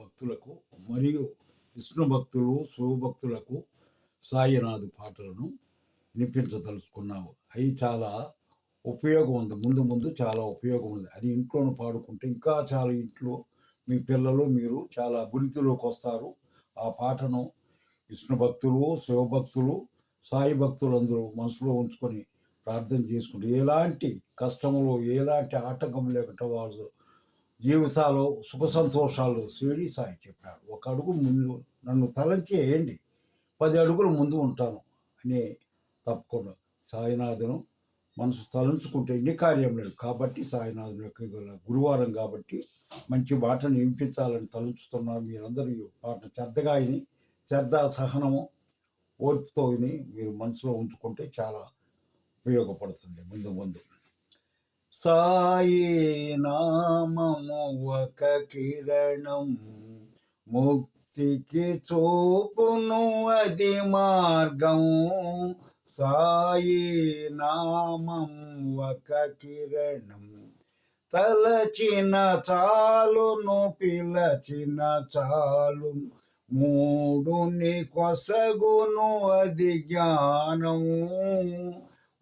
భక్తులకు మరియు విష్ణు భక్తులు శివభక్తులకు సాయినాథ్ పాటలను వినిపించదలుచుకున్నావు. అవి చాలా ఉపయోగం ఉంది ముందు ముందు చాలా ఉపయోగం ఉంది అది ఇంట్లోనే పాడుకుంటే ఇంకా చాలా ఇంట్లో మీ పిల్లలు మీరు చాలా అభివృద్ధిలోకి వస్తారు. ఆ పాటను విష్ణు భక్తులు శివభక్తులు సాయి భక్తులు అందరూ మనసులో ఉంచుకొని ప్రార్థన చేసుకుంటే ఎలాంటి కష్టములు ఎలాంటి ఆటంకం లేకుండా వాళ్ళు జీవితాలు సుఖ సంతోషాలు శివుడి సాయి చెప్పాడు ఒక అడుగు ముందు నన్ను తలంచి వేయండి పది అడుగులు ముందు ఉంటాను అని తప్పకుండా సాయినాథును మనసు తలంచుకుంటే ఎన్ని కార్యం లేదు కాబట్టి సాయినాథుని యొక్క గురువారం కాబట్టి మంచి మాటను వినిపించాలని తలుచుతున్నారు మీరందరూ ఈ పాట శ్రద్ధగా విని శ్రద్ధ సహనము ఓర్పుతో విని మీరు మనసులో ఉంచుకుంటే చాలా ఉపయోగపడుతుంది. ముందు ముందు సాయి నామము ఒక కిరణం. ముక్తికి చూపును అది మార్గం. సాయి నామం ఒక కిరణం. తలచిన చాలును పిలచిన చాలు. మూడుని కొసగును అది జ్ఞానము.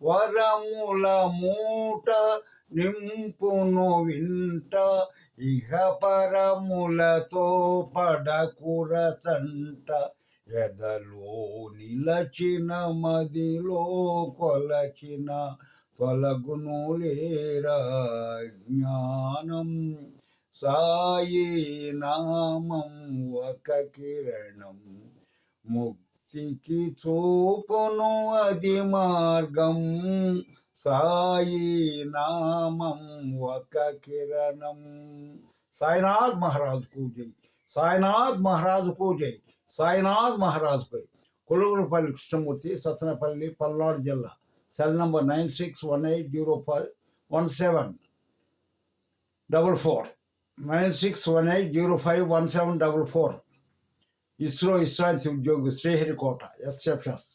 వరముల మూట నింపును వింట ఇహ పరములతో పడకుర సంట ఎదలో నిలచిన మదిలో కొలచిన తొలగును లేరా జ్ఞానం. సాయి నామం ఒక కిరణం. ముక్తికి చూపును అది మార్గం. సాయి నామం ఒక కిరణం సాయినాథ్ మహారాజుకు జై సాయినాథ్ మహారాజుకు జై సాయినాథ్ మహారాజుకు జై కొలుగులపల్లి కృష్ణమూర్తి సత్తనపల్లి పల్నాడు జిల్లా cell number nine six one eight zero five one seven double four nine six one eight zero five one seven double four ISRO విశ్రాంతి ఉద్యోగి శ్రీహరికోట ఎస్ఎఫ్ఎస్